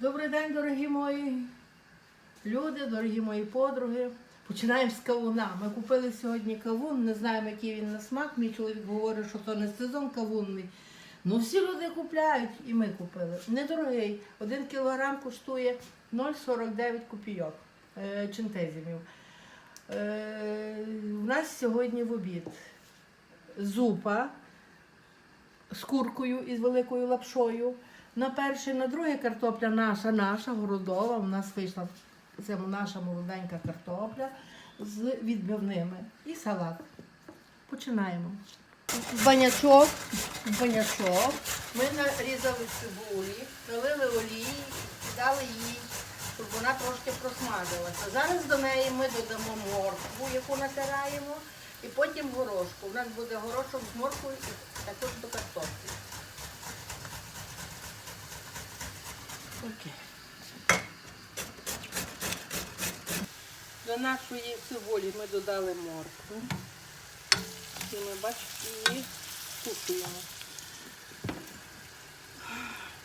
Добрий день, дорогі мої люди, дорогі мої подруги. Починаємо з кавуна. Ми купили сьогодні кавун, не знаємо, який він на смак. Мій чоловік говорить, що то не сезон кавунний. Ну всі люди купляють, і ми купили. Недорогий. Один кілограм коштує 0,49 копійок е, чинтезімів. Е, у нас сьогодні в обід зупа з куркою і з великою лапшою. На перший, на другий картопля наша, наша городова. У нас вийшла це наша молоденька картопля з відбивними і салат. Починаємо. Банячок, банячок. Ми нарізали цибулі, налили олії дали їй, щоб вона трошки просмажилася. Зараз до неї ми додамо моркву, яку натираємо, і потім горошку. У нас буде горошок з морквою і також до картоплі. Окей. До нашої цибулі ми додали моркву. І ми бачите, її тушуємо.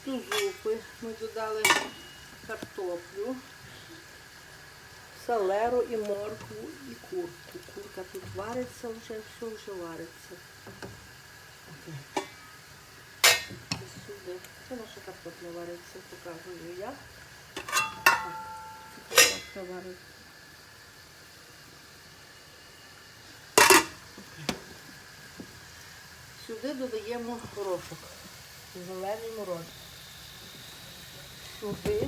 До зупи ми додали картоплю, салеру і моркву, і курку. Курка тут вариться вже, все вже вариться. Окей. Ось Сюди. Це наша картопля показую я. Так, це. Сюди додаємо горошок. Зелений мороз. Сюди.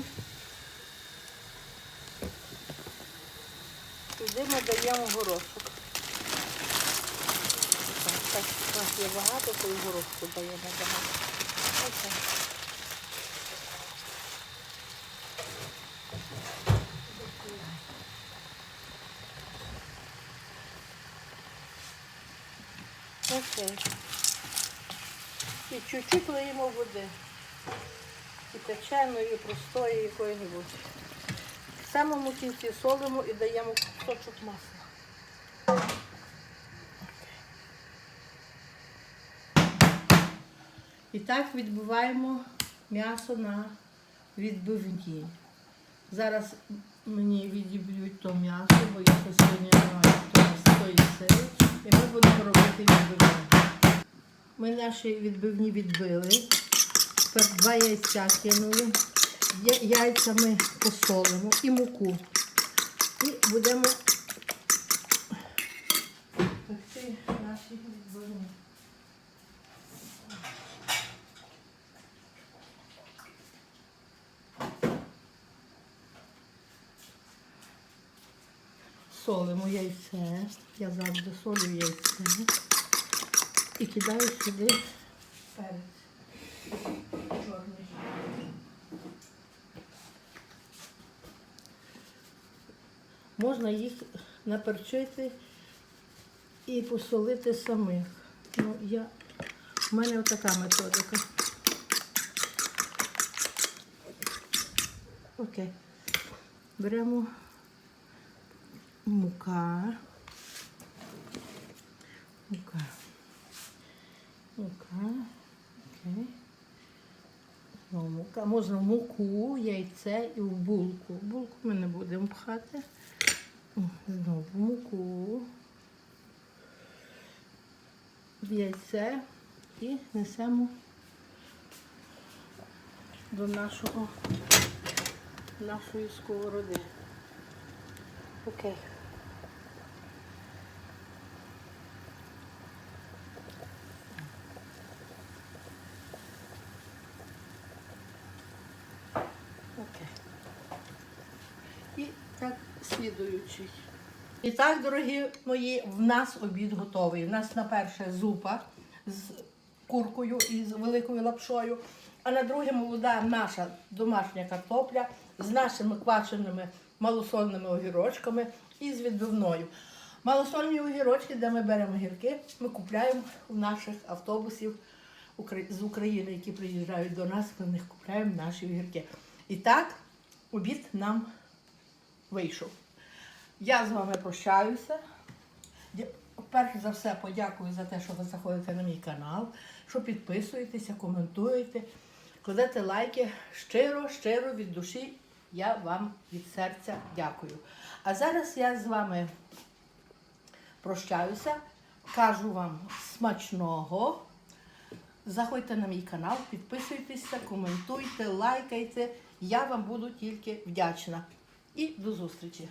Сюди ми даємо горошок. Так, так, нас є багато, то і горошку даємо багато. Окей. Окей. І чуть-чуть лиємо води. І печеної, простої, якої-небудь. В самому кінці солимо і даємо кусочок масла. І так відбиваємо м'ясо на відбивні. Зараз мені відіб'ють то м'ясо, бо я сьогодні не маю то тої сили. І ми будемо робити відбивні. Ми наші відбивні відбили. Тепер два яйця кинули. Яйця ми посолимо і муку. І будемо пекти наші відбивні. Солимо яйце. Я завжди солю яйце. І кидаю сюди перець. Чорний. Можна їх наперчити і посолити самих. Ну, я... У мене така методика. Окей. Беремо мука. Мука. Мука. Окей. Знову мука. Можна в муку, яйце і в булку. Булку ми не будемо пхати. Знову в муку. В яйце і несемо до нашого нашої сковороди. Окей. І так слідуючий. І так, дорогі мої, в нас обід готовий. У нас на перше зупа з куркою і з великою лапшою, а на друге молода наша домашня картопля з нашими квашеними малосольними огірочками і з відбивною. Малосольні огірочки, де ми беремо гірки, ми купляємо у наших автобусів з України, які приїжджають до нас, ми в них купляємо наші огірки. І так, обід нам вийшов. Я з вами прощаюся. Перш за все подякую за те, що ви заходите на мій канал, що підписуєтеся, коментуєте. кладете лайки. Щиро, щиро від душі я вам від серця дякую. А зараз я з вами прощаюся, кажу вам смачного. Заходьте на мій канал, підписуйтеся, коментуйте, лайкайте. Я вам буду тільки вдячна. І до зустрічі!